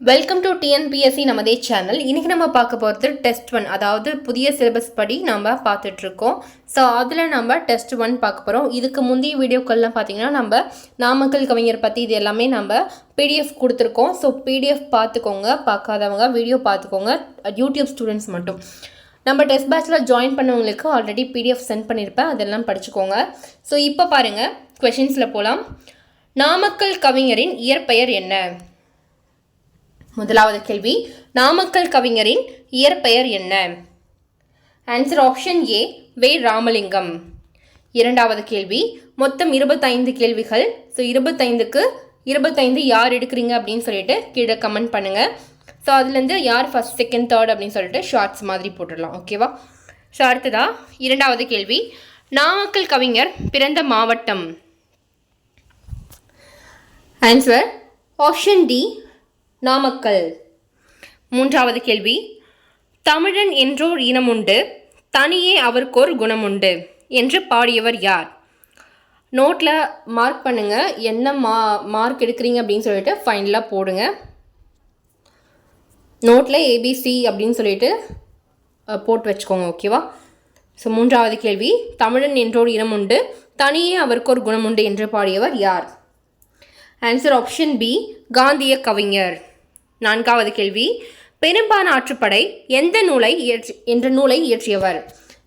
Welcome to TNPSC நமதே channel இன்றைக்கி நம்ம பார்க்க போகிறது டெஸ்ட் ஒன் அதாவது புதிய சிலபஸ் படி நம்ம பார்த்துட்ருக்கோம் ஸோ அதில் நம்ம டெஸ்ட் ஒன் பார்க்க போகிறோம் இதுக்கு முந்தைய வீடியோக்கள்லாம் பார்த்தீங்கன்னா நம்ம நாமக்கல் கவிஞர் பற்றி இது எல்லாமே நம்ம பிடிஎஃப் கொடுத்துருக்கோம். ஸோ பிடிஎஃப் பார்த்துக்கோங்க. பார்க்காதவங்க வீடியோ பார்த்துக்கோங்க. யூடியூப் ஸ்டூடெண்ட்ஸ் மட்டும். நம்ம டெஸ்ட் பேட்சில் ஜாயின் பண்ணவங்களுக்கு ஆல்ரெடி பிடிஎஃப் சென்ட் பண்ணியிருப்பேன் அதெல்லாம் படிச்சுக்கோங்க. ஸோ இப்போ பாருங்கள் கொஷின்ஸில் போகலாம் நாமக்கல் கவிஞரின் இயற்பெயர் என்ன? முதலாவது கேள்வி நாமக்கல் கவிஞரின் இயற்பெயர் என்ன? ஆன்சர் ஆப்ஷன் ஏ வே. ராமலிங்கம். இரண்டாவது கேள்வி மொத்தம் இருபத்தைந்து கேள்விகள். ஸோ இருபத்தைந்துக்கு இருபத்தைந்து யார் எடுக்கிறீங்க அப்படின்னு சொல்லிட்டு கீழே கமெண்ட் பண்ணுங்கள் ஸோ அதுலேருந்து யார் ஃபஸ்ட் செகண்ட் தேர்ட் அப்படின்னு சொல்லிட்டு ஷார்ட்ஸ் மாதிரி போட்டுடலாம் ஓகேவா ஸோ அடுத்ததா இரண்டாவது கேள்வி நாமக்கல் கவிஞர் பிறந்த மாவட்டம். Answer option D Namakkal. மூன்றாவது கேள்வி. தமிழன் என்றோர் இனமுண்டு தனியே அவருக்கோர் குணமுண்டு என்று பாடியவர் யார்? நோட்டில் மார்க் பண்ணுங்கள் என்ன மா மார்க் எடுக்கிறீங்க அப்படின்னு சொல்லிட்டு ஃபைனலாக போடுங்க. நோட்டில் ஏபிசி அப்படின்னு சொல்லிட்டு போட்டு வச்சுக்கோங்க ஓகேவா ஸோ மூன்றாவது கேள்வி. தமிழன் என்றோர் இனம் உண்டு தனியே அவருக்கோர் குணமுண்டு என்று பாடியவர் யார்? ஆன்சர் ஆப்ஷன் பி காந்திய கவிஞர். நான்காவது கேள்வி. பெரும்பான் ஆற்றுப்படை எந்த நூலை இயற்றி என்ற நூலை இயற்றியவர்?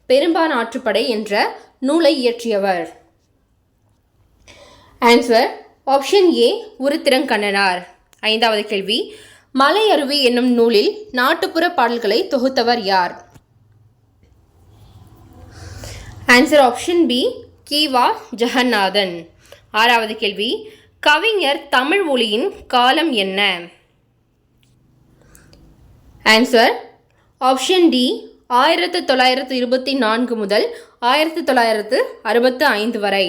பெரும்பான் ஆற்றுப்படை என்ற நூலை இயற்றியவர். Answer option A Uruthirankannanar. ஐந்தாவது கேள்வி. மலை அருவி என்னும் நூலில் நாட்டுப்புற பாடல்களை தொகுத்தவர் யார்? Answer option B Kiva Jagannathan. ஆறாவது கேள்வி. கவிஞர் தமிழ் மொழியின் காலம் என்ன? ஆன்சர் ஆப்ஷன் டி ஆயிரத்து தொள்ளாயிரத்து இருபத்தி நான்கு முதல் ஆயிரத்து தொள்ளாயிரத்து அறுபத்து ஐந்து வரை.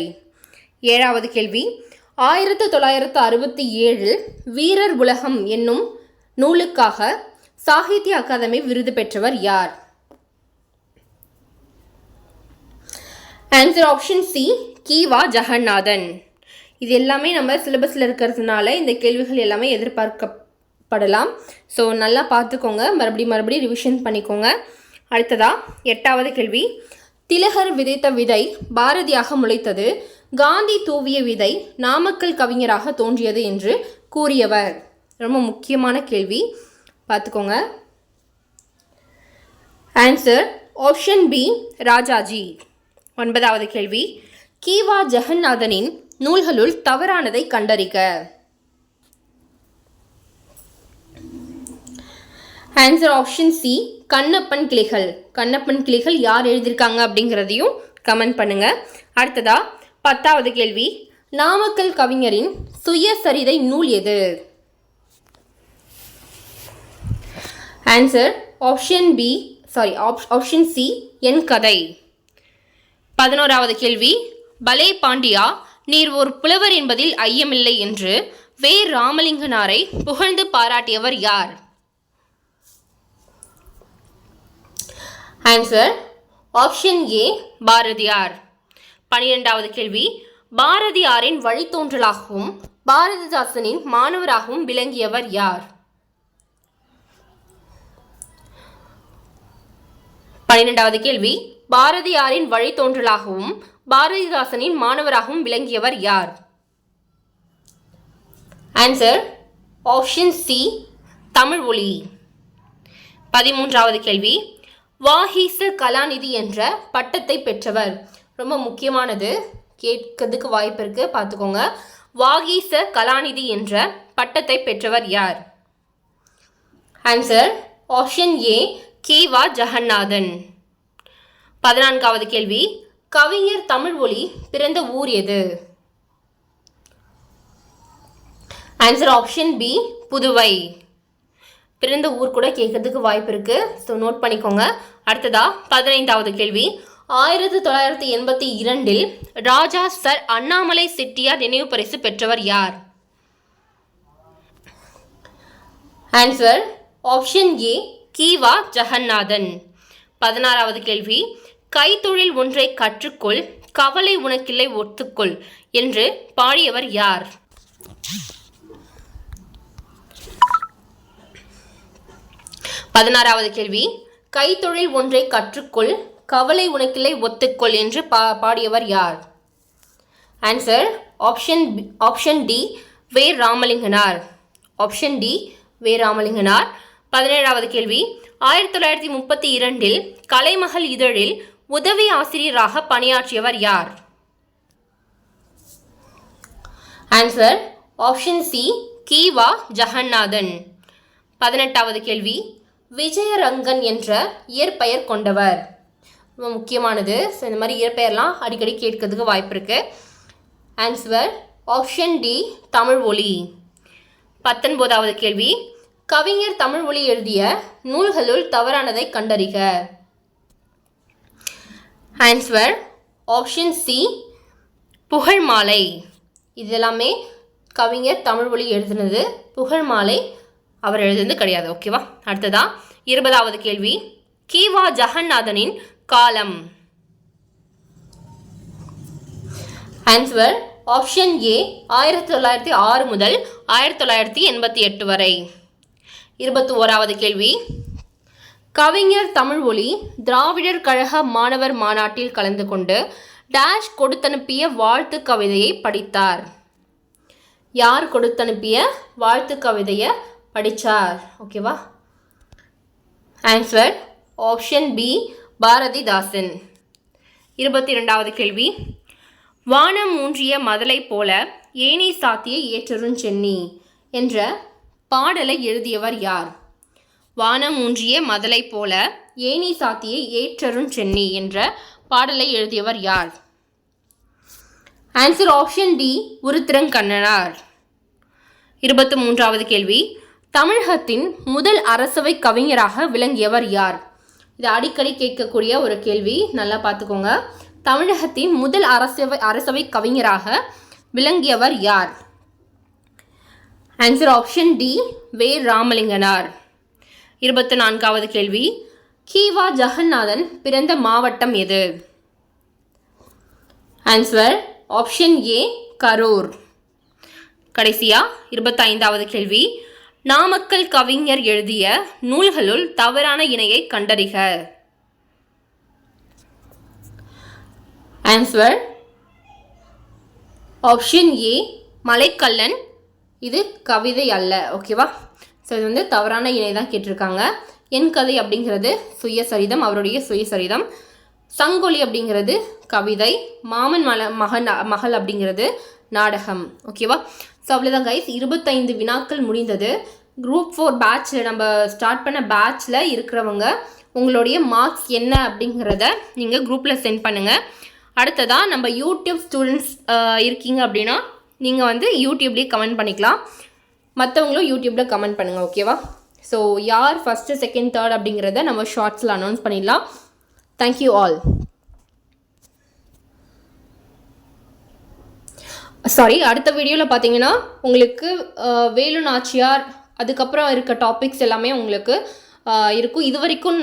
ஏழாவது கேள்வி. ஆயிரத்து தொள்ளாயிரத்து அறுபத்தி ஏழில் வீரர் உலகம் என்னும் நூலுக்காக சாகித்ய அகாதமி விருது பெற்றவர் யார்? Answer option C Kiva Jagannathan. இது எல்லாமே நம்ம சிலபஸில் இருக்கிறதுனால இந்த கேள்விகள் எல்லாமே எதிர்பார்க்க படலாம். ஸோ நல்லா பார்த்துக்கோங்க. மறுபடியும் மறுபடியும் ரிவிஷன் பண்ணிக்கோங்க. அடுத்ததா எட்டாவது கேள்வி. திலகர் விதைத்த விதை பாரதியாக முளைத்தது. காந்தி தூவிய விதை நாமக்கல் கவிஞராக தோன்றியது என்று கூறியவர். ரொம்ப முக்கியமான கேள்வி. பார்த்துக்கோங்க. Answer option B Rajaji. ஒன்பதாவது கேள்வி. கீவா ஜெகநாதனின் நூல்களுள் தவறானதை கண்டறிக. Answer option C Kannappan Kiligal. Kannappan Kiligal யார் எழுதியிருக்காங்க அப்படிங்கிறதையும் கமெண்ட் பண்ணுங்க. அடுத்ததா பத்தாவது கேள்வி. நாமக்கல் கவிஞரின் சுயசரிதை நூல் எது? Answer option B sorry option C என் கதை. பதினோராவது கேள்வி. பலே பாண்டியா நீர் ஒரு புலவர் என்பதில் ஐயமில்லை என்று வே. ராமலிங்கனாரை புகழ்ந்து பாராட்டியவர் யார்? Answer option A Bharathiyar. பனிரெண்டாவது கேள்வி பாரதியாரின் வழித்தோன்றலாகவும் பாரதிதாசனின் மாணவராகவும் விளங்கியவர் யார்? பன்னிரெண்டாவது கேள்வி பாரதியாரின் வழித்தோன்றலாகவும் பாரதிதாசனின் மாணவராகவும் விளங்கியவர் யார்? ஆன்சர் ஆப்ஷன் சி தமிழ் ஒளி பதிமூன்றாவது கேள்வி வாஹீசு கலாநிதி என்ற பட்டத்தை பெற்றவர். ரொம்ப முக்கியமானது. கேட்கறதுக்கு வாய்ப்பு இருக்கு. பார்த்துக்கோங்க. வாகீச கலாநிதி என்ற பட்டத்தை பெற்றவர் யார்? ஆன்சர் ஆப்ஷன் ஏ கே. வா. ஜெகநாதன். பதினான்காவது கேள்வி. கவிஞர் தமிழ் ஒளி பிறந்த ஊர் எது? Answer option B Puduvai. பிறந்த ஊர் கூட கேட்கறதுக்கு வாய்ப்பு இருக்கு. ஸோ நோட் பண்ணிக்கோங்க. அடுத்ததா பதினைந்தாவது கேள்வி. ஆயிரத்தி தொள்ளாயிரத்தி எண்பத்தி இரண்டில் ராஜா சர் அண்ணாமலை செட்டியார் நினைவு பரிசு பெற்றவர் யார்? Answer option A Kiva Jagannathan. பதினாறாவது கேள்வி. கைத்தொழில் ஒன்றை கற்றுக்கொள் கவலை உனக்கில்லை ஒத்துக்கொள் என்று பாடியவர் யார்? பதினாறாவது கேள்வி. கைத்தொழில் ஒன்றை கற்றுக்கொள் கவலை உனக்கில்லை ஒத்துக்கொள் என்று பா பாடியவர் யார்? ஆன்சர் ஆப்ஷன் ஆப்ஷன் டி வே. ராமலிங்கனார். ஆப்ஷன் டி வே. ராமலிங்கனார். பதினேழாவது கேள்வி. ஆயிரத்தி தொள்ளாயிரத்தி முப்பத்தி இரண்டில் கலைமகள் இதழில் உதவி ஆசிரியராக பணியாற்றியவர் யார்? Answer option C Kiva Jagannathan. பதினெட்டாவது கேள்வி. விஜயரங்கன் என்ற இயற்பெயர் கொண்டவர். ரொம்ப முக்கியமானது. ஸோ இந்த மாதிரி இயற்பெயர்லாம் அடிக்கடி கேட்கறதுக்கு வாய்ப்பு இருக்குது ஆன்சர் ஆப்ஷன் டி தமிழ் ஒலி. பத்தொன்பதாவது கேள்வி. கவிஞர் தமிழ் ஒளி எழுதிய நூல்களுள் தவறானதை கண்டறிக. Answer option C Pugazh Malai. இதெல்லாமே கவிஞர் தமிழ் ஒளி எழுதினது. புகழ் மாலை அவர் எழுதுனது கிடையாது ஓகேவா அடுத்ததா இருபதாவது கேள்வி. கீவா ஜெகநாதனின் காலம். ஆன்சர் ஆப்ஷன் ஏ ஆயிரத்தி தொள்ளாயிரத்தி ஆறு முதல் ஆயிரத்தி தொள்ளாயிரத்தி எண்பத்தி எட்டு வரை. இருபத்தி ஓராவது கேள்வி. கவிஞர் தமிழ் ஒளி திராவிடர் கழக மாணவர் மாநாட்டில் கலந்து கொண்டு டேஷ் கொடுத்தனுப்பிய வாழ்த்து கவிதையை படித்தார். யார் கொடுத்தனுப்பிய வாழ்த்து கவிதையை படித்தார் ஓகேவா ஆன்சர் ஆப்ஷன் பி பாரதிதாசன். இருபத்தி ரெண்டாவது கேள்வி. வானம் ஊன்றிய மதலை போல ஏனி சாத்திய ஏற்றரும் சென்னி என்ற பாடலை எழுதியவர் யார்? வானம் ஊன்றிய மதலை போல ஏனி சாத்திய ஏற்றரும் சென்னி என்ற பாடலை எழுதியவர் யார்? Answer option D Uruthirankannanar. இருபத்தி மூன்றாவது கேள்வி. தமிழகத்தின் முதல் அரசவை கவிஞராக விளங்கியவர் யார்? இது அடிக்கடி கேட்கக்கூடிய ஒரு கேள்வி. நல்லா பார்த்துக்கோங்க. தமிழகத்தின் முதல் அரசவை அரசவை கவிஞராக விளங்கியவர் யார்? Answer option D Ve. Ramalinganar. இருபத்தி நான்காவது கேள்வி கீவா ஜெகநாதன் பிறந்த மாவட்டம் எது? Answer option A Karur. கடைசியா இருபத்தைந்தாவது கேள்வி. நாமக்கல் கவிஞர் எழுதிய நூல்களுள் தவறான இணையை கண்டறிக. Answer option A Malaikkallan. இது கவிதை அல்ல ஓகேவா ஸோ இது வந்து தவறான இணை தான் கேட்டிருக்காங்க. என் கதை அப்படிங்கிறது சுயசரிதம் அவருடைய சுயசரிதம். சங்கொலி அப்படிங்கிறது கவிதை மாமன் மல மகன் மகள் அப்படிங்கிறது நாடகம். ஓகேவா ஸோ அவ்வளோதான் கைஸ் இருபத்தைந்து வினாக்கள் முடிந்தது. குரூப் ஃபோர் பேட்ச்சில் நம்ம ஸ்டார்ட் பண்ண பேட்ச்சில் இருக்கிறவங்க உங்களுடைய மார்க்ஸ் என்ன அப்படிங்கிறத நீங்கள் குரூப்பில் சென்ட் பண்ணுங்கள் அடுத்ததாக நம்ம யூடியூப் ஸ்டூடெண்ட்ஸ் இருக்கீங்க அப்படின்னா நீங்கள் வந்து யூடியூப்லேயே கமெண்ட் பண்ணிக்கலாம். மற்றவங்களும் யூடியூப்பில் கமெண்ட் பண்ணுங்கள் ஓகேவா ஸோ யார் ஃபஸ்ட்டு செகண்ட் தேர்ட் அப்படிங்கிறத நம்ம ஷார்ட்ஸில் அனௌன்ஸ் பண்ணிடலாம். தேங்க்யூ ஆல் சாரி அடுத்த வீடியோவில் பார்த்தீங்கன்னா உங்களுக்கு வேலு நாச்சியார் அதுக்கப்புறம் இருக்க டாபிக்ஸ் எல்லாமே உங்களுக்கு இருக்கும். இது வரைக்கும்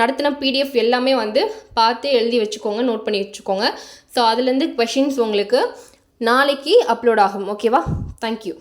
நடத்தின பிடிஎஃப் எல்லாமே வந்து பார்த்து எழுதி வச்சுக்கோங்க நோட் பண்ணி வச்சுக்கோங்க. ஸோ அதுலேருந்து கொஷின்ஸ் உங்களுக்கு நாளைக்கு அப்லோட் ஆகும். ஓகேவா தேங்க்யூ